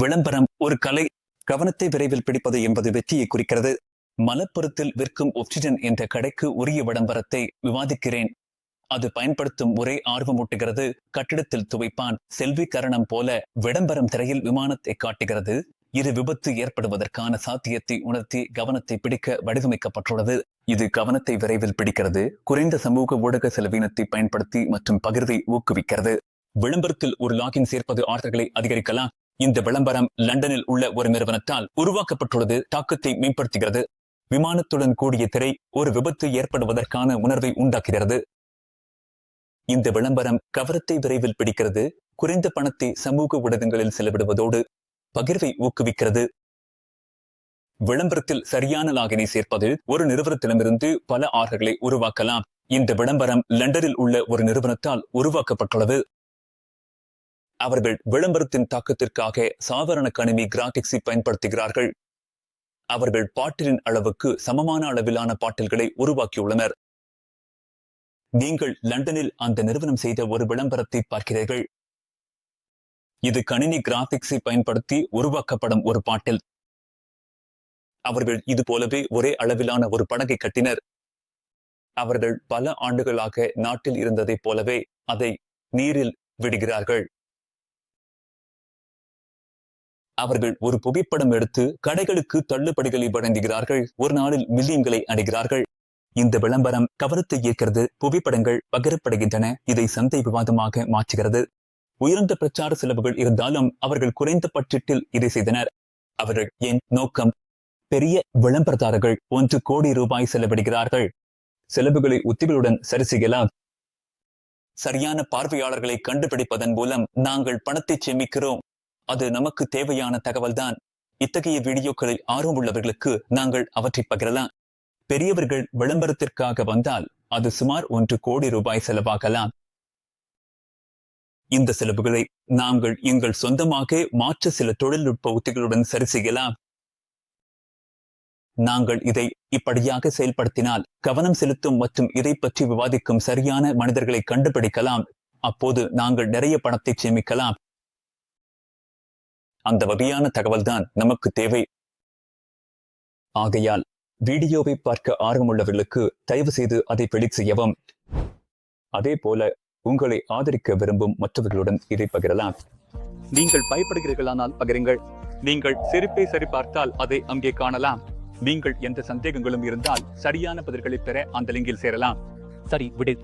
விளம்பரம் ஒரு கலை கவனத்தை விரைவில் பிடிப்பது என்பது வெற்றியை குறிக்கிறது. மலப்புறத்தில் விற்கும் ஒப்சிஜன் என்ற கடைக்கு உரிய விளம்பரத்தை விவாதிக்கிறேன். அது பயன்படுத்தும் ஒரே ஆர்வமூட்டுகிறது கட்டிடத்தில் துவைப்பான் செல்வி கரணம் போல விளம்பரம் திரையில் விமானத்தை காட்டுகிறது. இது விபத்து ஏற்படுவதற்கான சாத்தியத்தை உணர்த்தி கவனத்தை பிடிக்க வடிவமைக்கப்பட்டுள்ளது. இது கவனத்தை விரைவில் பிடிக்கிறது. குறைந்த சமூக ஊடக செலவினத்தை பயன்படுத்தி மற்றும் பகிர்வை ஊக்குவிக்கிறது. விளம்பரத்தில் ஒரு லாகின் சேர்ப்பது ஆர்டர்களை அதிகரிக்கலாம். இந்த விளம்பரம் லண்டனில் உள்ள ஒரு நிறுவனத்தால் உருவாக்கப்பட்டுள்ளது தாக்கத்தை மேம்படுத்துகிறது. விமானத்துடன் கூடிய திரை ஒரு விபத்து ஏற்படுவதற்கான உணர்வை உண்டாக்குகிறது. இந்த விளம்பரம் கவரத்தை விரைவில் பிடிக்கிறது. குறைந்த பணத்தை சமூக ஊடகங்களில் செலவிடுவதோடு பகிர்வை ஊக்குவிக்கிறது. விளம்பரத்தில் சரியான லாகினை சேர்ப்பது ஒரு நிறுவனத்திடமிருந்து பல ஆர்டர்களை உருவாக்கலாம். இந்த விளம்பரம் லண்டனில் உள்ள ஒரு நிறுவனத்தால் உருவாக்கப்பட்டுள்ளது. அவர்கள் விளம்பரத்தின் தாக்கத்திற்காக சாதாரண கணினி கிராபிக்ஸை பயன்படுத்துகிறார்கள். அவர்கள் பாட்டிலின் அளவுக்கு சமமான அளவிலான பாட்டில்களை உருவாக்கியுள்ளனர். நீங்கள் லண்டனில் அந்த நிறுவனம் செய்த ஒரு விளம்பரத்தை பார்க்கிறீர்கள். இது கணினி கிராபிக்ஸை பயன்படுத்தி உருவாக்கப்படும் ஒரு பாட்டில். அவர்கள் இது போலவே ஒரே அளவிலான ஒரு படகை கட்டினர். அவர்கள் பல ஆண்டுகளாக நாட்டில் இருந்ததைப் போலவே அதை நீரில் விடுகிறார்கள். அவர்கள் ஒரு புகைப்படம் எடுத்து கடைகளுக்கு தள்ளுபடிகளை வழங்குகிறார்கள். ஒரு நாளில் மில்லியன்களை அடைகிறார்கள். இந்த விளம்பரம் கவனத்தை ஈர்க்கிறது. புகைப்படங்கள் பகிரப்படுகின்றன. இதை சந்தை விவாதமாக மாற்றுகிறது. உயர்ந்த பிரச்சார செலவுகள் இருந்தாலும் அவர்கள் குறைந்த பட்ஜெட்டில் இதை செய்தனர். அவர்கள் என் நோக்கம்? பெரிய விளம்பரதாரர்கள் ஒன்று கோடி ரூபாய் செலவிடுகிறார்கள். செலவுகளை உத்திகளுடன் சரி செய்யலாம். சரியான பார்வையாளர்களை கண்டுபிடிப்பதன் மூலம் நாங்கள் பணத்தை சேமிக்கிறோம். அது நமக்கு தேவையான தகவல்தான். இத்தகைய வீடியோக்களில் ஆர்வமுள்ளவர்களுக்கு நாங்கள் அவற்றை பகிரலாம். பெரியவர்கள் விளம்பரத்திற்காக வந்தால் அது சுமார் ஒன்று கோடி ரூபாய் செலவாகலாம். இந்த செலவுகளை நாங்கள் எங்கள் சொந்தமாக மாற்ற சில தொழில்நுட்ப உத்திகளுடன் சரி செய்யலாம். நாங்கள் இதை இப்படியாக செயல்படுத்தினால் கவனம் செலுத்தும் மற்றும் இதை பற்றி விவாதிக்கும் சரியான மனிதர்களை கண்டுபிடிக்கலாம். அப்போது நாங்கள் நிறைய பணத்தை சேமிக்கலாம். அந்த வகையான தகவல்தான் நமக்கு தேவை. ஆகையால் வீடியோவை பார்க்க ஆர்வமுள்ளவர்களுக்கு தயவு செய்து அதை பிடிக் செய்யவும். அதே போல உங்களை ஆதரிக்க விரும்பும் மற்றவர்களுடன் இதை பகிரலாம். நீங்கள் பயப்படுகிறீர்களானால் பகிருங்கள். நீங்கள் சிரிப்பை சரிபார்த்தால் அதை அங்கே காணலாம். நீங்கள் எந்த சந்தேகங்களும் இருந்தால் சரியான பதில்களை பெற அந்த லிங்கில் சேரலாம். சரி விடு.